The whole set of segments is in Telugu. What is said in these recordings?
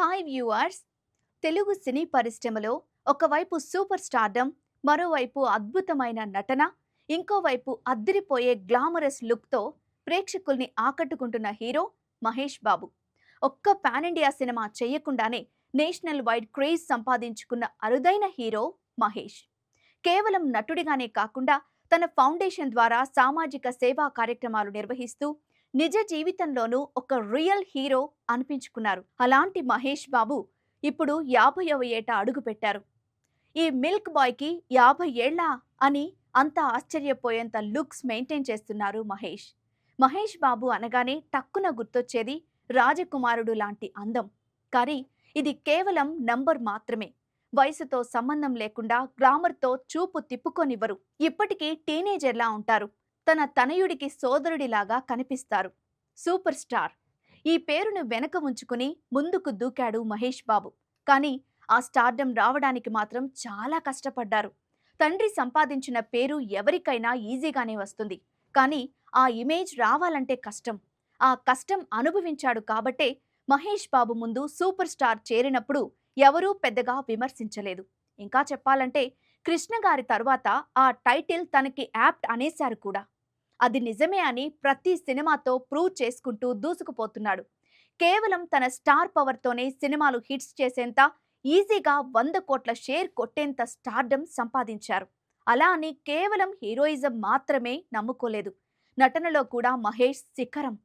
హాయ్ వ్యూవర్స్ తెలుగు సినీ పరిశ్రమలో ఒకవైపు సూపర్ స్టార్డమ్ మరోవైపు అద్భుతమైన నటన ఇంకోవైపు అద్దిరిపోయే గ్లామరస్ లుక్తో ప్రేక్షకుల్ని ఆకట్టుకుంటున్న హీరో మహేష్ బాబు. ఒక్క పాన్ ఇండియా సినిమా చేయకుండానే నేషనల్ వైడ్ క్రేజ్ సంపాదించుకున్న అరుదైన హీరో మహేష్. కేవలం నటుడిగానే కాకుండా తన ఫౌండేషన్ ద్వారా సామాజిక సేవా కార్యక్రమాలు నిర్వహిస్తూ నిజ జీవితంలోనూ ఒక రియల్ హీరో అనిపించుకున్నారు. అలాంటి మహేష్ బాబు ఇప్పుడు యాభైవ ఏట అడుగుపెట్టారు ఈ మిల్క్ బాయ్కి యాభై ఏళ్ళ అని అంతా ఆశ్చర్యపోయేంత లుక్స్ మెయింటైన్ చేస్తున్నారు మహేష్. మహేష్ బాబు అనగానే టక్కున గుర్తొచ్చేది రాజకుమారుడు లాంటి అందం. కానీ ఇది కేవలం నంబర్ మాత్రమే. వయసుతో సంబంధం లేకుండా గ్లామర్తో చూపు తిప్పుకొనివ్వరు. ఇప్పటికీ టీనేజర్లా ఉంటారు. తన తనయుడికి సోదరుడిలాగా కనిపిస్తారు. Super star. ఈ పేరును వెనక ఉంచుకుని ముందుకు దూకాడు మహేష్ బాబు. కానీ ఆ స్టార్డమ్ రావడానికి మాత్రం చాలా కష్టపడ్డారు. తండ్రి సంపాదించిన పేరు ఎవరికైనా ఈజీగానే వస్తుంది. కానీ ఆ ఇమేజ్ రావాలంటే కష్టం. ఆ కష్టం అనుభవించాడు కాబట్టే మహేష్ బాబు ముందు సూపర్ స్టార్ చేరినప్పుడు ఎవరూ పెద్దగా విమర్శించలేదు. ఇంకా చెప్పాలంటే కృష్ణ గారి తర్వాత ఆ టైటిల్ తనకి యాప్ట్ అనేశారు కూడా. అది నిజమే అని ప్రతి సినిమాతో ప్రూవ్ చేసుకుంటూ దూసుకుపోతున్నాడు. కేవలం తన స్టార్ పవర్తోనే సినిమాలు హిట్స్ చేసేంత ఈజీగా వంద కోట్ల షేర్ కొట్టేంత స్టార్డమ్ సంపాదించారు. అలా అని కేవలం హీరోయిజం మాత్రమే నమ్ముకోలేదు. నటనలో కూడా మహేష్ శిఖరం.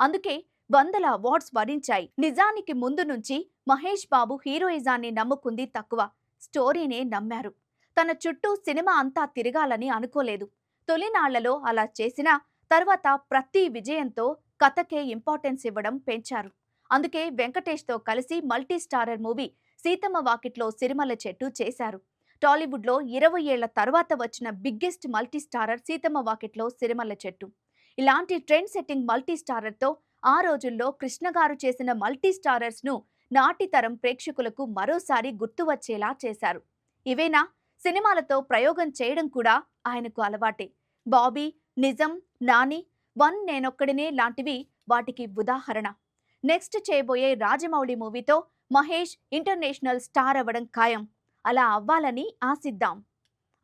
అందుకే వందల అవార్డ్స్ వరించాయి. నిజానికి ముందు నుంచి మహేష్ బాబు హీరోయిజాన్ని నమ్ముకుంది తక్కువ. స్టోరీనే నమ్మారు. తన చుట్టూ సినిమా అంతా తిరగాలని అనుకోలేదు. తొలినాళ్ళలో అలా చేసినా తర్వాత ప్రతి విజయంతో కథకే ఇంపార్టెన్స్ ఇవ్వడం పెంచారు. అందుకే వెంకటేష్తో కలిసి మల్టీ స్టారర్ మూవీ సీతమ్మ వాకిట్లో సిరిమల్ల చెట్టు చేశారు. టాలీవుడ్లో ఇరవై ఏళ్ళ తర్వాత వచ్చిన బిగ్గెస్ట్ మల్టీ స్టారర్ సీతమ్మ వాకిట్లో సిరిమల్ల చెట్టు. ఇలాంటి ట్రెండ్ సెట్టింగ్ మల్టీ స్టారర్తో ఆ రోజుల్లో కృష్ణ గారు చేసిన మల్టీ స్టారర్స్ను నాటి తరం ప్రేక్షకులకు మరోసారి గుర్తు వచ్చేలా చేశారు. ఇవేనా? సినిమాలతో ప్రయోగం చేయడం కూడా ఆయనకు అలవాటే. బాబీ నిజం నాని వన్ నేనొక్కడినే లాంటివి వాటికి ఉదాహరణ. నెక్స్ట్ చేయబోయే రాజమౌళి మూవీతో మహేష్ ఇంటర్నేషనల్ స్టార్ అవ్వడం ఖాయం. అలా అవ్వాలని ఆశిద్దాం.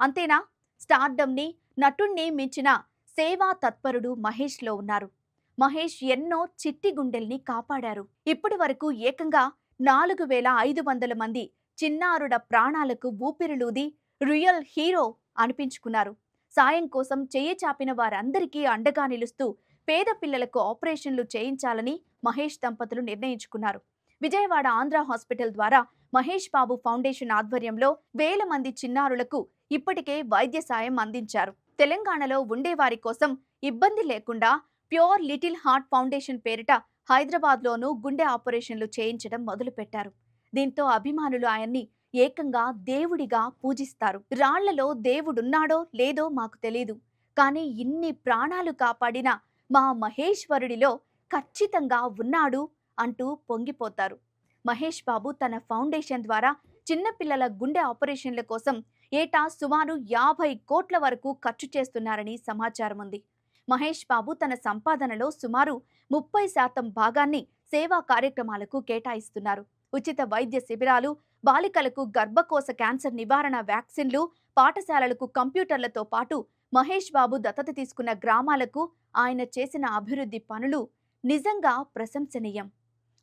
అంతేనా? స్టార్డమ్ని నటుణ్ణి మించిన సేవా తత్పరుడు మహేష్లో ఉన్నారు. మహేష్ ఎన్నో చిట్టి గుండెల్ని కాపాడారు. ఇప్పటి వరకు ఏకంగా నాలుగు వేల ఐదు వందల మంది చిన్నారుడ ప్రాణాలకు ఊపిరిలూది రియల్ హీరో అనిపించుకున్నారు. సాయం కోసం చెయ్యి చాపిన వారందరికీ అండగా నిలుస్తూ పేద పిల్లలకు ఆపరేషన్లు చేయించాలని మహేష్ దంపతులు నిర్ణయించుకున్నారు. విజయవాడ ఆంధ్ర హాస్పిటల్ ద్వారా మహేష్ బాబు ఫౌండేషన్ ఆధ్వర్యంలో వేల మంది చిన్నారులకు ఇప్పటికే వైద్య సాయం అందించారు. తెలంగాణలో ఉండేవారి కోసం ఇబ్బంది లేకుండా ప్యూర్ లిటిల్ హార్ట్ ఫౌండేషన్ పేరిట హైదరాబాద్లోనూ గుండె ఆపరేషన్లు చేయించడం మొదలుపెట్టారు. దీంతో అభిమానులు ఆయన్ని ఏకంగా దేవుడిగా పూజిస్తారు. రాళ్ళలో దేవుడున్నాడో లేదో మాకు తెలీదు. కానీ ఇన్ని ప్రాణాలు కాపాడిన మా మహేశ్వరుడిలో ఖచ్చితంగా ఉన్నాడు అంటూ పొంగిపోతారు. మహేష్ బాబు తన ఫౌండేషన్ ద్వారా చిన్నపిల్లల గుండె ఆపరేషన్ల కోసం ఏటా సుమారు యాభై కోట్ల వరకు ఖర్చు చేస్తున్నారని సమాచారం ఉంది. మహేష్ బాబు తన సంపాదనలో సుమారు ముప్పై శాతం భాగాన్ని సేవా కార్యక్రమాలకు కేటాయిస్తున్నారు. ఉచిత వైద్య శిబిరాలు బాలికలకు గర్భకోశ క్యాన్సర్ నివారణ వ్యాక్సిన్లు పాఠశాలలకు కంప్యూటర్లతో పాటు మహేష్ బాబు దత్తత తీసుకున్న గ్రామాలకు ఆయన చేసిన అభివృద్ధి పనులు నిజంగా ప్రశంసనీయం.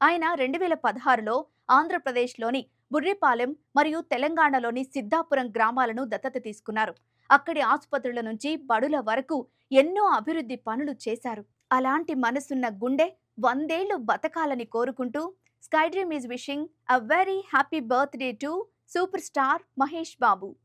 ఆయన రెండు వేల పదహారులో ఆంధ్రప్రదేశ్లోని బుర్రిపాలెం మరియు తెలంగాణలోని సిద్ధాపురం గ్రామాలను దత్తత తీసుకున్నారు. అక్కడి ఆసుపత్రుల నుంచి బడుల వరకు ఎన్నో అభివృద్ధి పనులు చేశారు. అలాంటి మనసున్న గుండె వందేళ్ళు బతకాలని కోరుకుంటూ Skydream is wishing a very happy birthday to superstar Mahesh Babu.